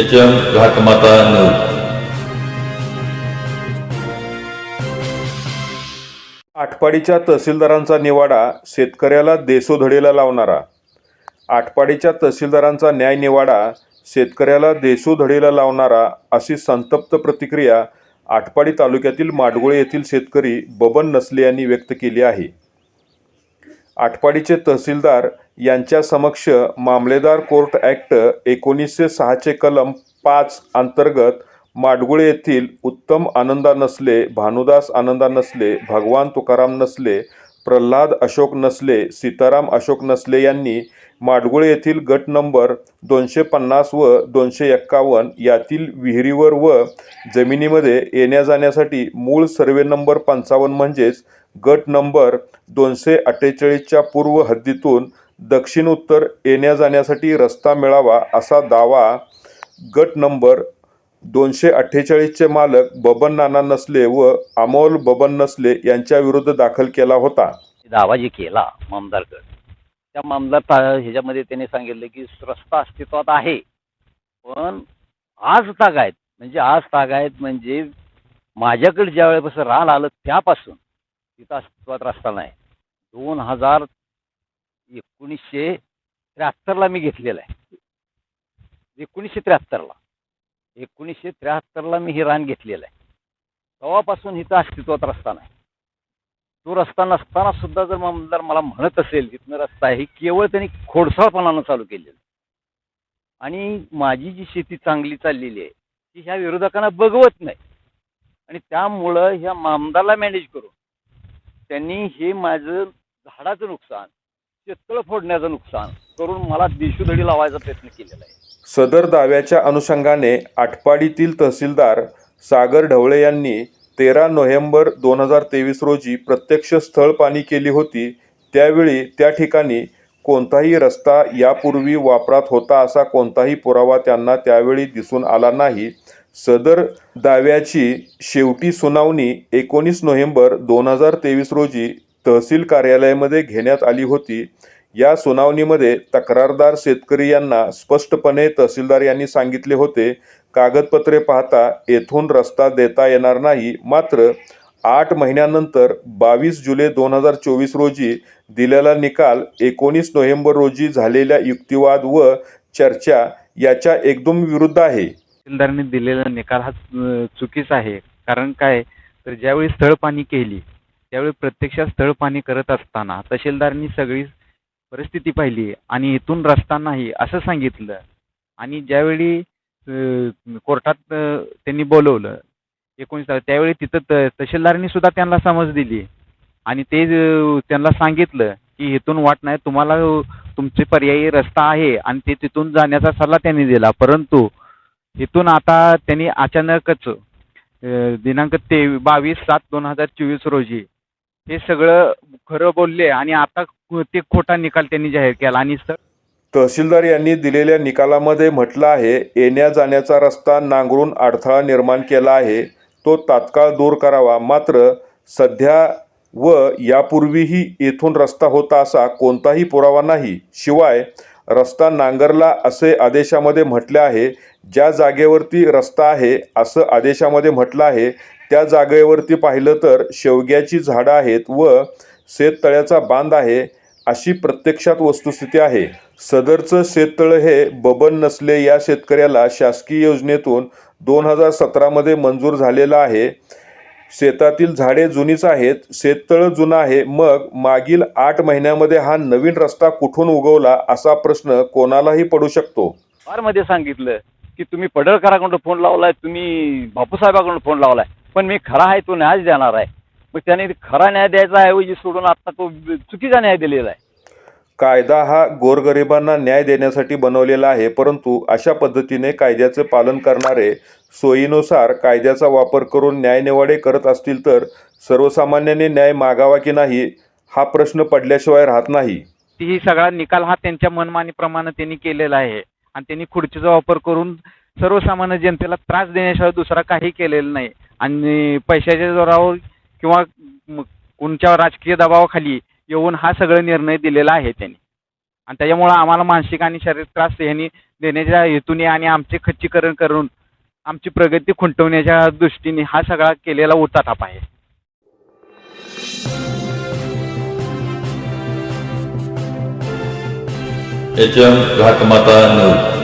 H M Ghatmata news आटपाडीच्या तहसीलदारांचा निवाडा शेतकऱ्याला देशोधडीला लावणारा. आटपाडीच्या तहसीलदारांचा न्याय निवाडा शेतकऱ्याला देशोधडीला लावणारा अशी संतप्त प्रतिक्रिया आटपाडी तालुक्यातील माडगुळे येथील शेतकरी बबन नसले यांनी व्यक्त केली आहे. आटपाडीचे तहसीलदार यांच्या समक्ष मामलेदार कोर्ट ॲक्ट एकोणीसशे सहाचे कलम पाच अंतर्गत माडगुळे येथील उत्तम आनंदा नसले भानुदास आनंदा नसले भगवान तुकाराम नसले प्रल्हाद अशोक नसले सीताराम अशोक नसले यांनी माडगुळे येथील गट नंबर दोनशे पन्नास व दोनशे एक्कावन्न यातील विहिरीवर व जमिनीमध्ये येण्या जाण्यासाठी मूळ सर्वे नंबर पंचावन्न म्हणजेच गट नंबर दोनशे अठ्ठेचाळीसच्या पूर्व हद्दीतून दक्षिण उत्तर येण्या जाण्यासाठी रस्ता मिळावा असा दावा गट नंबर दोनशे अठ्ठेचाळीसचे मालक बबन नाना नसले व अमोल बबन नसले यांच्या विरुद्ध दाखल केला होता. दावा जे केला मामदारकड त्या मामदार ता- ह्याच्यामध्ये त्याने सांगितलं की रस्ता अस्तित्वात आहे. पण आज तागायत म्हणजे आज तागायत म्हणजे माझ्याकडे ज्या वेळेपासून रान आलं त्यापासून तिथं अस्तित्वात रस्ता नाही. दोन हजार एकोणीसशे त्र्याहत्तरला मी घेतलेला आहे. एकोणीसशे त्र्याहत्तरला. एकोणीसशे त्र्याहत्तरला मी हे रान घेतलेलं आहे. तेव्हापासून हिचा अस्तित्वात रस्ता नाही. तो रस्ता नसताना सुद्धा जर मामदार मला म्हणत असेल तिथनं रस्ता आहे हे केवळ त्यांनी खोडसाळपणानं चालू केलेलं आणि माझी जी शेती चांगली चाललेली आहे ती ह्या विरोधकांना बघवत नाही. आणि त्यामुळं ह्या मामदारला मॅनेज करून त्यांनी हे माझं झाडाचं नुकसान शेततळं फोडण्याचं नुकसान करून मला देशोधडी लावायचा प्रयत्न केलेला आहे. सदर दाव्याच्या अनुषंगाने आटपाडीतील तहसीलदार सागर ढवळे यांनी तेरा नोव्हेंबर दोन हजार तेवीस रोजी प्रत्यक्ष स्थळ पाणी केली होती. त्यावेळी त्या ठिकाणी कोणताही रस्ता यापूर्वी वापरात होता असा कोणताही पुरावा त्यांना त्यावेळी दिसून आला नाही. सदर दाव्याची शेवटी सुनावणी एकोणीस नोव्हेंबर दोन हजार तेवीस रोजी तहसील कार्यालयामध्ये घेण्यात आली होती. या सुनावणीमध्ये तक्रारदार शेतकरी यांना स्पष्टपणे तहसीलदार यांनी सांगितले होते कागदपत्रे पाहता येथून रस्ता देता येणार नाही. मात्र आठ महिन्यानंतर बावीस जुलै दोन हजार चोवीस रोजी दिलेला निकाल एकोणीस नोव्हेंबर रोजी झालेल्या युक्तिवाद व चर्चा याच्या एकदम विरुद्ध आहे. तहसीलदारांनी दिलेला निकाल हा चुकीचा आहे. कारण काय? तर ज्यावेळी स्थळ पाणी केली त्यावेळी प्रत्यक्षात स्थळ पाणी करत असताना तहसीलदारांनी सगळी परिस्थिती पाहिली आणि इथून रस्ता नाही असं सांगितलं. आणि ज्यावेळी कोर्टात त्यांनी बोलवलं एकोणीस तारीख त्यावेळी तिथं त तहसीलदारांनी सुद्धा त्यांना समज दिली. आणि ते त्यांना सांगितलं की इथून वाट नाही तुम्हाला तुमचे पर्यायी रस्ता आहे आणि ते तिथून जाण्याचा सल्ला त्यांनी दिला. परंतु इथून आता त्यांनी अचानकच दिनांक ते बावीस सात दोन हजार चोवीस रोजी हे सगळं खरं बोलले आणि आता ते खोटा निकाल त्यांनी जाहीर केला. आणि तहसीलदार यांनी दिलेल्या निकालामध्ये म्हटलं आहे येण्या जाण्याचा रस्ता नांगरून अडथळा निर्माण केला आहे तो तात्काळ दूर करावा. मात्र सध्या व यापूर्वीही येथून रस्ता होता असा कोणताही पुरावा नाही. शिवाय रस्ता नांगरला असे आदेशामध्ये म्हटले आहे. ज्या जागेवरती रस्ता आहे असं आदेशामध्ये म्हटलं आहे. त्या जागेवरती पाहिलं तर शेवग्याची झाडं आहेत व शेततळ्याचा बांध आहे अशी प्रत्यक्षात वस्तुस्थिती आहे. सदरचं शेततळ हे बबन नसले या शेतकऱ्याला शासकीय योजनेतून दोन हजार सतरामध्ये मंजूर झालेलं आहे. शेतातील झाडे जुनीच आहेत शेततळ जुनं आहे मग मागील आठ महिन्यामध्ये हा नवीन रस्ता कुठून उगवला असा प्रश्न कोणालाही पडू शकतो. मध्ये सांगितलं की तुम्ही पडळकराकडून फोन लावलाय तुम्ही बापूसाहेबाकडून फोन लावलाय पण मी खरा आहे तो न्याय देणार आहे. मग त्याने खरा न्याय द्यायचा ऐवजी सोडून आता तो चुकीचा न्याय दिलेला आहे. कायदा हा गोरगरिबांना न्याय देण्यासाठी बनवलेला आहे परंतु अशा पद्धतीने कायद्याचे पालन करणारे सोयीनुसार कायद्याचा वापर करून न्यायनिवाडे करत असतील तर सर्वसामान्याने न्याय मागावा की नाही हा प्रश्न पडल्याशिवाय राहत नाही. ही सगळा निकाल हा त्यांच्या मनमानीप्रमाणे त्यांनी केलेला आहे आणि त्यांनी खुर्चीचा वापर करून सर्वसामान्य जनतेला त्रास देण्याशिवाय दुसरा काही केलेलं नाही. आणि पैशाच्या जोरावर किंवा कोणच्या राजकीय दबावाखाली येऊन हा सगळा निर्णय दिलेला आहे त्यांनी. आणि त्याच्यामुळं आम्हाला मानसिक आणि शारीरिक त्रास ह्यांनी देण्याच्या हेतूने आणि आमचे खच्चीकरण करून आमची प्रगती खुंटवण्याच्या दृष्टीने हा सगळा केलेला उचाटाप आहे. H M Ghatmata news.